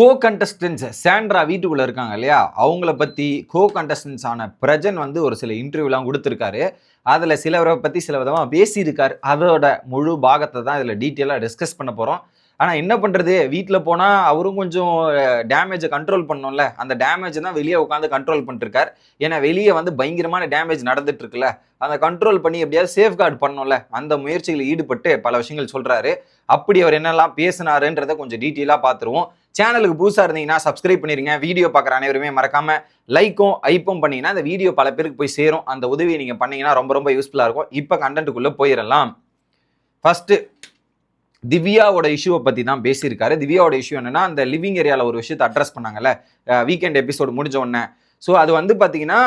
கோ contestants Sandra வீட்டுக்குள்ள இருக்காங்க இல்லையா? அவங்கள பத்தி கோ கண்டஸ்டன்ஸ் ஆன பிரஜன் வந்து ஒரு சில இன்டர்வியூலாம் கொடுத்துருக்காரு. அதுல சிலவரை பத்தி சில விதமா பேசியிருக்காரு. அதோட முழு பாகத்தை தான் இதுல டீட்டெயிலாக டிஸ்கஸ் பண்ண போறோம். ஆனா என்ன பண்றது? வீட்டில் போனா அவரும் கொஞ்சம் டேமேஜை கண்ட்ரோல் பண்ணோம்ல. அந்த டேமேஜ் தான் வெளியே உட்காந்து கண்ட்ரோல் பண்ணிருக்கார். ஏன்னா வெளியே வந்து பயங்கரமான டேமேஜ் நடந்துட்டு இருக்குல்ல. அதை கண்ட்ரோல் பண்ணி எப்படியாவது சேஃப்கார்டு பண்ணோம்ல. அந்த முயற்சிகளில் ஈடுபட்டு பல விஷயங்கள் சொல்றாரு. அப்படி அவர் என்னெல்லாம் பேசினாருன்றதை கொஞ்சம் டீட்டெயிலாக பார்த்துருவோம். சேனலுக்கு புதுசாக இருந்தீங்கன்னா சப்ஸ்கிரைப் பண்ணிருங்க. வீடியோ பார்க்குற அனைவருமே மறக்காம லைக்கும் ஐப்பும் பண்ணீங்கன்னா அந்த வீடியோ பல பேருக்கு போய் சேரும். அந்த உதவியை நீங்கள் பண்ணீங்கன்னா ரொம்ப ரொம்ப யூஸ்ஃபுல்லாக இருக்கும். இப்போ கண்டென்ட்டுக்குள்ளே போயிடலாம். ஃபஸ்ட்டு திவ்யாவோட இஷ்யூவை பற்றி தான் பேசியிருக்காரு. திவ்யாவோட இஷ்யூ என்னென்னா அந்த லிவிங் ஏரியாவில் ஒரு விஷயத்தை அட்ரஸ் பண்ணாங்கல்ல. வீக்கெண்ட் எபிசோடு முடிஞ்ச உடனே. ஸோ அது வந்து பார்த்தீங்கன்னா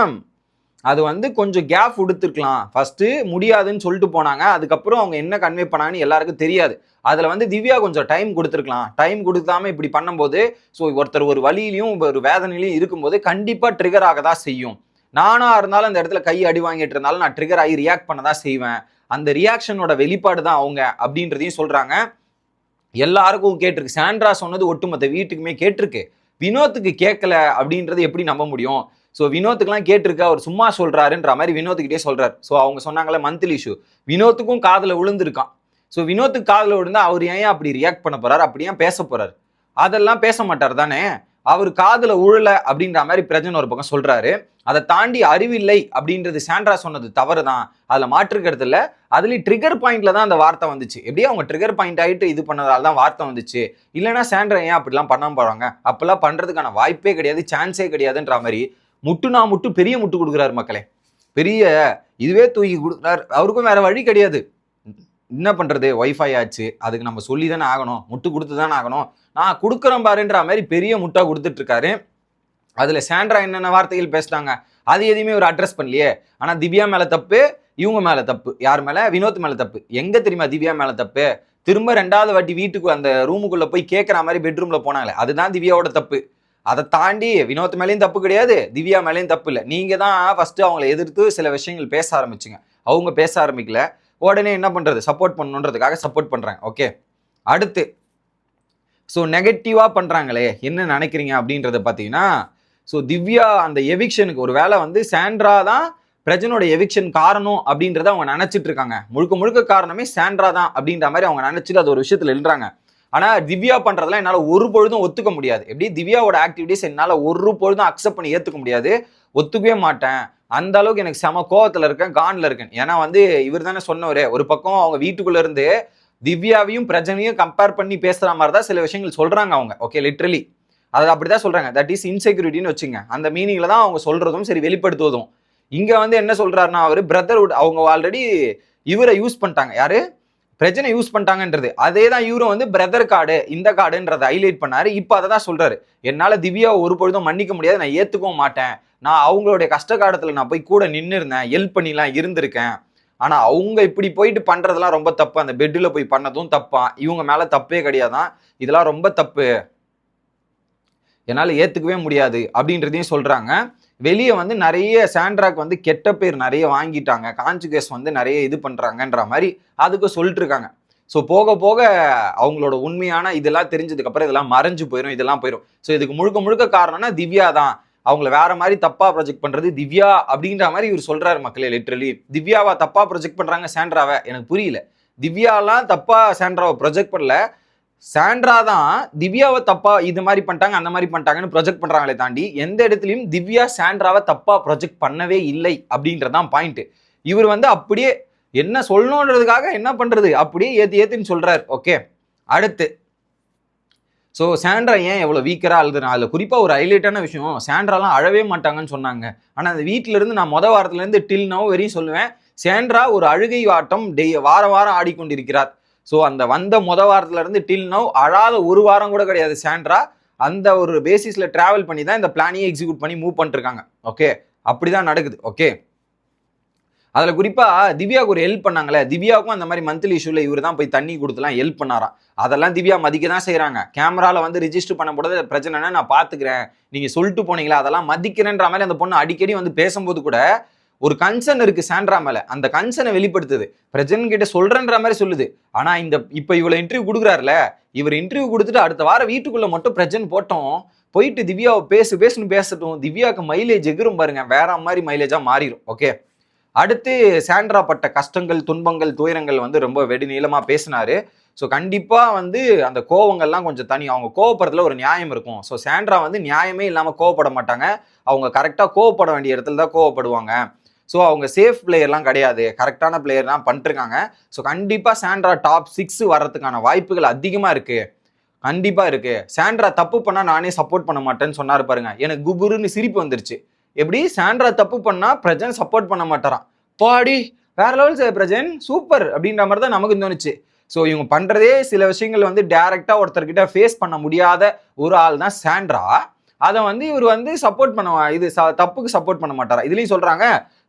அது வந்து கொஞ்சம் கேப் கொடுத்துருக்கலாம் ஃபஸ்ட்டு முடியாதுன்னு சொல்லிட்டு போனாங்க. அதுக்கப்புறம் அவங்க என்ன கன்வே பண்ணாங்கன்னு எல்லாருக்கும் தெரியாது. அதில் வந்து திவ்யா கொஞ்சம் டைம் கொடுத்துருக்கலாம். டைம் கொடுக்காம இப்படி பண்ணும்போது ஸோ ஒருத்தர் ஒரு வழியிலையும் ஒரு வேதனையிலையும் இருக்கும்போது கண்டிப்பாக ட்ரிகர் ஆக தான் செய்யும். நானாக இருந்தாலும் அந்த இடத்துல கை அடி வாங்கிட்டு இருந்தாலும் நான் ட்ரிகர் ஆகி ரியாக்ட் பண்ண தான் செய்வேன். அந்த ரியாக்ஷனோட வெளிப்பாடு தான் அவங்க அப்படின்றதையும் சொல்கிறாங்க எல்லாருக்கும் கேட்டிருக்கு. சாண்ட்ரா சொன்னது ஒட்டுமொத்த வீட்டுக்குமே கேட்டிருக்கு. வினோத்துக்கு கேட்கல அப்படின்றது எப்படி நம்ப முடியும்? ஸோ வினோத்துக்குலாம் கேட்டிருக்கா அவர் சும்மா சொல்கிறாருன்ற மாதிரி வினோத்துக்கிட்டே சொல்கிறார் ஸோ அவங்க சொன்னாங்களே மந்த்லி இஷ்யூ வினோத்துக்கும் காதில் விழுந்திருக்கான். ஸோ வினோத்துக்கு காதில் விழுந்தா அவர் ஏன் அப்படி ரியாக்ட் பண்ண போகிறார் அப்படி ஏன் பேச போகிறார் அதெல்லாம் பேச மாட்டார் தானே? அவர் காதில் உழல அப்படின்ற மாதிரி பிரஜன் ஒரு பக்கம் சொல்கிறாரு அதை தாண்டி அறிவில்லை அப்படின்றது சாண்ட்ரா சொன்னது தவறு தான் அதில் மாற்றுக்கிறது இல்லை. அதுலேயும் ட்ரிகர் பாயிண்டில் தான் அந்த வார்த்தை வந்துச்சு. எப்படியும் அவங்க ட்ரிகர் பாயிண்ட் ஆகிட்டு இது பண்ணதால் தான் வார்த்தை வந்துச்சு. இல்லைன்னா சாண்ட்ரா ஏன் அப்படிலாம் பண்ணாமல் போறாங்க? அப்போல்லாம் பண்ணுறதுக்கான வாய்ப்பே கிடையாது சான்ஸே கிடையாதுன்ற மாதிரி முட்டுனா முட்டு பெரிய முட்டு கொடுக்குறாரு மக்களே. பெரிய இதுவே தூக்கி கொடுக்குறாரு. அவருக்கும் வேற வழி கிடையாது. என்ன பண்றது? ஒய்ஃபை ஆச்சு. அதுக்கு நம்ம சொல்லி தானே ஆகணும். முட்டு கொடுத்து தானே ஆகணும். நான் கொடுக்குறேன் பாருன்ற மாதிரி பெரிய முட்டா கொடுத்துட்டு இருக்காரு அதுல சாண்ட்ரா என்னென்ன வார்த்தைகள் பேசினாங்க? அது எதையுமே ஒரு அட்ரஸ் பண்ணலையே. ஆனா திவ்யா மேல தப்பு இவங்க மேல தப்பு யார் மேல? வினோத் மேல தப்பு. எங்க தெரியுமா திவ்யா மேல தப்பு? திரும்ப ரெண்டாவது வாட்டி வீட்டுக்கு அந்த ரூமுக்குள்ள போய் கேட்குற மாதிரி பெட்ரூம்ல போனாங்களே. அதுதான் திவ்யாவோட தப்பு. அதை தாண்டி வினோத் மேலேயும் தப்பு கிடையாது திவ்யா மேலேயும் தப்பு இல்லை. நீங்கள் தான் ஃபஸ்ட்டு அவங்கள எதிர்த்து சில விஷயங்கள் பேச ஆரம்பிச்சுங்க. அவங்க பேச ஆரம்பிக்கல. உடனே என்ன பண்ணுறது சப்போர்ட் பண்ணணுன்றதுக்காக சப்போர்ட் பண்ணுறாங்க ஓகே அடுத்து ஸோ நெகட்டிவாக பண்ணுறாங்களே என்ன நினைக்கிறீங்க அப்படின்றத பார்த்தீங்கன்னா ஸோ திவ்யா அந்த எவிக்ஷனுக்கு ஒரு வேலை வந்து சாண்ட்ரா தான் பிரஜனோட எவிக்ஷன் காரணம் அப்படின்றத அவங்க நினச்சிட்டு இருக்காங்க. முழுக்க முழுக்க காரணமே சாண்ட்ரா தான் அப்படின்ற மாதிரி அவங்க நினச்சிட்டு அது ஒரு விஷயத்தில் எழுறாங்க ஆனால் திவ்யா பண்ணுறதுலாம் என்னால் ஒரு பொழுதும் ஒத்துக்க முடியாது. எப்படி? திவ்யாவோட ஆக்டிவிட்டிஸ் என்னால் ஒரு பொழுதும் அக்செப்ட் பண்ணி ஏற்றுக்க முடியாது. ஒத்துக்கவே மாட்டேன். அந்த அளவுக்கு எனக்கு செம கோவத்தில் இருக்கேன் கான்ல இருக்கேன். ஏன்னா வந்து இவர் தானே சொன்னவர். ஒரு பக்கம் அவங்க வீட்டுக்குள்ள இருந்து திவ்யாவையும் பிரஜனையும் கம்பேர் பண்ணி பேசுகிற மாதிரி தான் சில விஷயங்கள் சொல்கிறாங்க அவங்க. ஓகே லிட்ரலி அது அப்படிதான் சொல்கிறாங்க தட் இஸ் இன்செக்யூரிட்டின்னு வச்சுங்க. அந்த மீனிங்கில் தான் அவங்க சொல்கிறதும் சரி வெளிப்படுத்துவதும். இங்கே வந்து என்ன சொல்கிறாருன்னா அவர் பிரதர்வுட் அவங்க ஆல்ரெடி இவரை யூஸ் பண்ணிட்டாங்க. யாரு? பிரச்சனை யூஸ் பண்ணிட்டாங்கன்றது. அதே தான் இவரும் வந்து பிரதர் கார்டு இந்த கார்டுன்றதை ஹைலைட் பண்ணாரு. இப்போ அதை தான் சொல்றாரு. என்னால் திவ்யாவை ஒரு பொழுதும் மன்னிக்க முடியாது. நான் ஏற்றுக்கவும் மாட்டேன். நான் அவங்களுடைய கஷ்ட காலத்தில் நான் போய் கூட நின்று இருந்தேன் ஹெல்ப் பண்ணிலாம் இருந்திருக்கேன். ஆனால் அவங்க இப்படி போயிட்டு பண்ணுறதெல்லாம் ரொம்ப தப்பு. அந்த பெட்டில் போய் பண்ணதும் தப்பா. இவங்க மேலே தப்பே கிடையாதான். இதெல்லாம் ரொம்ப தப்பு. என்னால் ஏற்றுக்கவே முடியாது. அப்படின்றதையும் சொல்கிறாங்க வெளியே வந்து நிறைய சாண்ட்ராக் வந்து கெட்ட பேர் நிறைய வாங்கிட்டாங்க. கான்ஜுகேஸ் வந்து நிறைய இது பண்ணுறாங்கன்ற மாதிரி அதுக்கு சொல்லிட்டு இருக்காங்க ஸோ போக போக அவங்களோட உண்மையான இதெல்லாம் தெரிஞ்சதுக்கப்புறம் இதெல்லாம் மறைஞ்சு போயிடும் இதெல்லாம் போயிடும் ஸோ இதுக்கு முழுக்க முழுக்க காரணம்னா திவ்யா தான். அவங்கள வேற மாதிரி தப்பா ப்ரொஜெக்ட் பண்றது திவ்யா அப்படின்ற மாதிரி இவர் சொல்றாரு மக்களே லிட்ரலி திவ்யாவா தப்பா ப்ரொஜெக்ட் பண்றாங்க சாண்ட்ராவை? எனக்கு புரியல. திவ்யாலாம் தப்பா சாண்ட்ராவை ப்ரொஜெக்ட் பண்ணல. சாண்ட்ரா தான் திவ்யாவை தப்பா இது மாதிரி பண்ணிட்டாங்க அந்த மாதிரி பண்ணிட்டாங்கன்னு ப்ரொஜெக்ட் பண்றாங்களே தாண்டி எந்த இடத்துலயும் திவ்யா சாண்ட்ராவை தப்பா ப்ரொஜெக்ட் பண்ணவே இல்லை அப்படின்றதான் பாயிண்ட் இவர் வந்து அப்படியே என்ன சொல்லணுன்றதுக்காக என்ன பண்றது? அப்படியே ஏத்து ஏத்துன்னு சொல்றாரு. ஓகே அடுத்து. ஸோ சாண்ட்ரா ஏன் எவ்வளோ வீக்கராக அழுதுனா அதில் குறிப்பாக ஒரு ஹைலைட்டான விஷயம் சாண்ட்ராலாம் அழவே மாட்டாங்கன்னு சொன்னாங்க. ஆனால் அந்த வீட்டில இருந்து நான் மொதல் வாரத்துலேருந்து டில் நோ வரையும் சொல்லுவேன் சாண்ட்ரா ஒரு அழுகை ஆட்டம் டெய் வாரம் வாரம் ஆடிக்கொண்டிருக்கிறார். ஸோ அந்த வந்த மொத வாரத்துலேருந்து டில் நவ் அழாத ஒரு வாரம் கூட கிடையாது சாண்ட்ரா. அந்த ஒரு பேசிஸில் ட்ராவல் பண்ணி தான் இந்த பிளானையே எக்ஸிக்யூட் பண்ணி மூவ் பண்ணிருக்காங்க. ஓகே அப்படி தான் நடக்குது. ஓகே அதில் குறிப்பாக திவ்யாவுக்கு ஒரு ஹெல்ப் பண்ணாங்களே. திவ்யாவுக்கும் அந்த மாதிரி மந்த்லி இஷ்யூல இவர் தான் போய் தண்ணி கொடுத்துலாம் ஹெல்ப் பண்ணாராம் அதெல்லாம் திவ்யா மதிக்க தான் செய்கிறாங்க கேமராவில் வந்து ரிஜிஸ்டர் பண்ண பிரச்சனைனா நான் பார்த்துக்கிறேன் நீங்கள் சொல்லிட்டு போனீங்களா? அதெல்லாம் மதிக்கிறேன்ற மாதிரி அந்த பொண்ணு அடிக்கடி வந்து பேசும்போது கூட ஒரு கன்சர்ன் இருக்கு சாண்ட்ரா மேல. அந்த கன்சர்னை வெளிப்படுத்துது. பிரஜன் கிட்ட சொல்றேன்ற மாதிரி சொல்லுது. ஆனா இந்த இப்ப இவ்வளவு இன்டர்வியூ கொடுக்குறாருல இவர் இன்டர்வியூ கொடுத்துட்டு அடுத்த வாரம் வீட்டுக்குள்ள மட்டும் பிரஜன் போட்டோம். போயிட்டு திவ்யாவை பேசு பேசுன்னு பேசட்டும். திவ்யாவுக்கு மைலேஜ் எகிரும் பாருங்க. வேற மாதிரி மைலேஜா மாறிடும் ஓகே அடுத்து சாண்ட்ரா பட்ட கஷ்டங்கள் துன்பங்கள் துயரங்கள் வந்து ரொம்ப வெடி நீளமா பேசினாரு. ஸோ கண்டிப்பாக வந்து அந்த கோவங்கள்லாம் கொஞ்சம் தனி. அவங்க கோவப்படுறதுல ஒரு நியாயம் இருக்கும். ஸோ சாண்ட்ரா வந்து நியாயமே இல்லாமல் கோவப்பட மாட்டாங்க. அவங்க கரெக்டாக கோவப்பட வேண்டிய இடத்துல தான் கோவப்படுவாங்க. ஸோ அவங்க சேஃப் பிளேயர்லாம் கிடையாது. கரெக்டான பிளேயர்லாம் பண்ணிருக்காங்க ஸோ கண்டிப்பாக சாண்ட்ரா டாப் சிக்ஸ் வர்றதுக்கான வாய்ப்புகள் அதிகமாக இருக்குது கண்டிப்பாக இருக்குது சாண்ட்ரா தப்பு பண்ணால் நானே சப்போர்ட் பண்ண மாட்டேன்னு சொன்னார் பாருங்க. எனக்கு குபுருன்னு சிரிப்பு வந்துருச்சு. எப்படி? சாண்ட்ரா தப்பு பண்ணால் பிரஜன் சப்போர்ட் பண்ண மாட்டேறான். பாடி வேற லெவல் பிரஜன்? சூப்பர் அப்படின்ற மாதிரி தான் நமக்கு தோணுச்சு. ஸோ இவங்க பண்ணுறதே சில விஷயங்கள் வந்து டேரெக்டாக ஒருத்தர்கிட்ட ஃபேஸ் பண்ண முடியாத ஒரு ஆள் தான் சாண்ட்ரா அதை வந்து இவர் வந்து சப்போர்ட் பண்ண இது ச- தப்புக்கு சப்போர்ட் பண்ண மாட்டாரா? இதுலேயும் சொல்கிறாங்க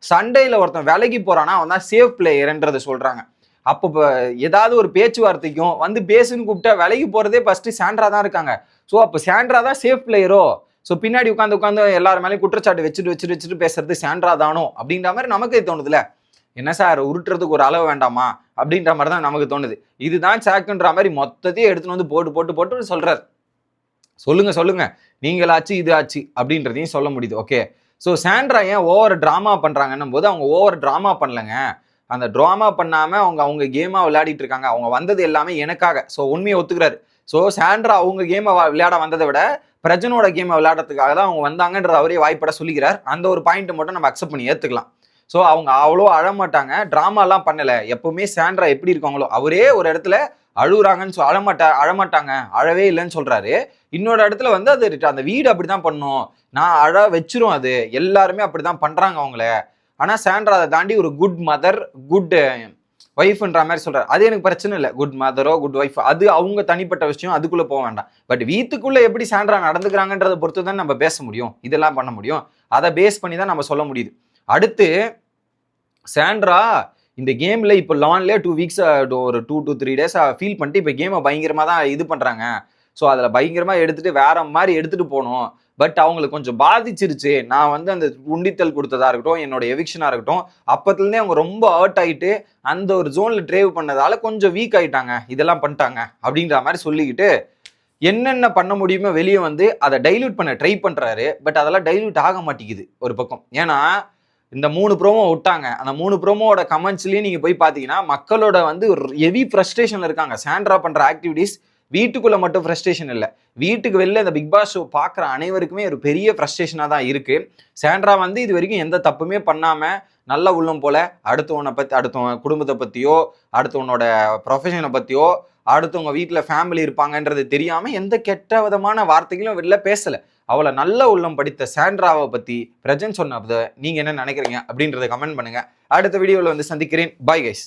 சண்டையில் ஒருத்தன் விலகி போறானா அவன் தான் சேஃப் பிளேயர்ன்றதை சொல்றாங்க. அப்போ இப்போ ஏதாவது ஒரு பேச்சுவார்த்தைக்கும் வந்து பேசுன்னு கூப்பிட்டா விலகி போறதே ஃபர்ஸ்ட் சாண்ட்ரா தான் இருக்காங்க. ஸோ அப்போ சாண்ட்ரா தான் சேஃப் பிளேயரோ ஸோ பின்னாடி உட்காந்து உட்காந்து எல்லார் மேலேயும் குற்றச்சாட்டு வச்சுட்டு வச்சுட்டு வச்சுட்டு பேசுறது சாண்ட்ரா தானோ? அப்படின்ற மாதிரி நமக்கே தோணுதுல என்ன சார் உருட்டுறதுக்கு ஒரு அளவு வேண்டாமா? அப்படின்ற மாதிரி தான் நமக்கு தோணுது. இதுதான் சாக்குன்ற மாதிரி மொத்தத்தையும் எடுத்துன்னு வந்து போட்டு போட்டு போட்டு சொல்றாரு. சொல்லுங்க சொல்லுங்க. நீங்களாச்சு இது ஆச்சு அப்படின்றதையும் சொல்ல முடியுது. ஓகே ஸோ சாண்ட்ரா ஏன் ஓவர் ட்ராமா பண்ணுறாங்கன்னும் போது அவங்க ஓவர் ட்ராமா பண்ணலங்க. அந்த ட்ராமா பண்ணாமல் அவங்க அவங்க கேமாக விளையாடிட்டு இருக்காங்க. அவங்க வந்தது எல்லாமே எனக்காக. ஸோ உண்மையை ஒத்துக்கிறாரு. ஸோ சாண்ட்ரா அவங்க கேமை விளையாட வந்ததை விட பிரஜனோட கேமை விளையாடுறதுக்காக தான் அவங்க வந்தாங்கன்ற அவரே வாய்ப்பட சொல்லிக்கிறார். அந்த ஒரு பாயிண்ட் மட்டும் நம்ம அக்செப்ட் பண்ணி ஏற்றுக்கலாம் ஸோ அவங்க அவ்வளோ அழமாட்டாங்க. ட்ராமாலாம் பண்ணலை. எப்பவுமே சாண்ட்ரா எப்படி இருக்காங்களோ அவரே ஒரு இடத்துல அழுகுறாங்கன்னு சொல் அழமாட்டா அழமாட்டாங்க. அழவே இல்லைன்னு சொல்கிறாரு இன்னொரு இடத்துல வந்து அது அந்த வீடு அப்படி தான் பண்ணும். நான் அழ வச்சிரும் அது. எல்லாருமே அப்படிதான் பண்ணுறாங்க அவங்கள. ஆனால் சாண்ட்ரா அதை தாண்டி ஒரு குட் மதர் குட் ஒய்ஃப்ன்ற மாதிரி சொல்கிறார் அது எனக்கு பிரச்சனை இல்லை. குட் மதரோ குட் ஒய்ஃப் அது அவங்க தனிப்பட்ட விஷயம். அதுக்குள்ளே போக வேண்டாம். பட் வீட்டுக்குள்ளே எப்படி சாண்ட்ரா நடந்துக்கிறாங்கன்றதை பொறுத்து தான் நம்ம பேச முடியும். இதெல்லாம் பண்ண முடியும். அதை பேஸ் பண்ணி தான் நம்ம சொல்ல முடியுது. அடுத்து சாண்ட்ரா இந்த கேமில் இப்போ லான்லேயே டூ வீக்ஸ் ஒரு two two three days feel பண்ணிட்டு இப்போ கேமை பயங்கரமாக தான் இது பண்ணுறாங்க ஸோ அதில் பயங்கரமாக எடுத்துட்டு வேற மாதிரி எடுத்துகிட்டு போகணும். பட் அவங்களுக்கு கொஞ்சம் பாதிச்சிருச்சு. நான் வந்து அந்த உண்டித்தல் கொடுத்ததா இருக்கட்டும் என்னோட எவிக்ஷனாக இருக்கட்டும் அப்பத்துலேருந்தே அவங்க ரொம்ப ஹர்ட் ஆகிட்டு அந்த ஒரு ஜோனில் ட்ரைவ் பண்ணதால கொஞ்சம் வீக் ஆகிட்டாங்க இதெல்லாம் பண்ணிட்டாங்க அப்படின்ற மாதிரி சொல்லிக்கிட்டு என்னென்ன பண்ண முடியுமோ வெளியே வந்து அதை டைல்யூட் பண்ண ட்ரை பண்ணுறாரு பட் அதெல்லாம் டைல்யூட் ஆக மாட்டேங்குது ஒரு பக்கம். ஏன்னா இந்த மூணு ப்ரோமோ விட்டாங்க. அந்த மூணு ப்ரோமோட கமெண்ட்ஸ்லேயும் நீங்கள் போய் பார்த்தீங்கன்னா மக்களோட வந்து ஹெவி ஃப்ரஸ்ட்ரேஷனில் இருக்காங்க. சாண்ட்ரா பண்ணுற ஆக்டிவிட்டிஸ் வீட்டுக்குள்ளே மட்டும் ஃப்ரஸ்ட்ரேஷன் இல்லை. வீட்டுக்கு வெளில இந்த பிக் பாஸ் ஷோ பார்க்குற அனைவருக்குமே ஒரு பெரிய ஃப்ரஸ்ட்ரேஷனாக தான் இருக்குது சாண்ட்ரா வந்து இது வரைக்கும் எந்த தப்புமே பண்ணாமல் நல்ல உள்ளம் போல அடுத்தவனை பற்றி அடுத்தவன் குடும்பத்தை பற்றியோ அடுத்தவனோட ப்ரொஃபஷனை பற்றியோ அடுத்தவங்க வீட்டில் ஃபேமிலி இருப்பாங்கன்றது தெரியாமல் எந்த கெட்ட விதமான வார்த்தைகளும் வெளில பேசலை. அவளை நல்ல உள்ளம் படித்த சாண்ட்ராவை பற்றி பிரஜன் சொன்ன நீங்கள் என்ன நினைக்கிறீங்க அப்படின்றத கமெண்ட் பண்ணுங்கள் அடுத்த வீடியோவில் வந்து சந்திக்கிறேன். Bye guys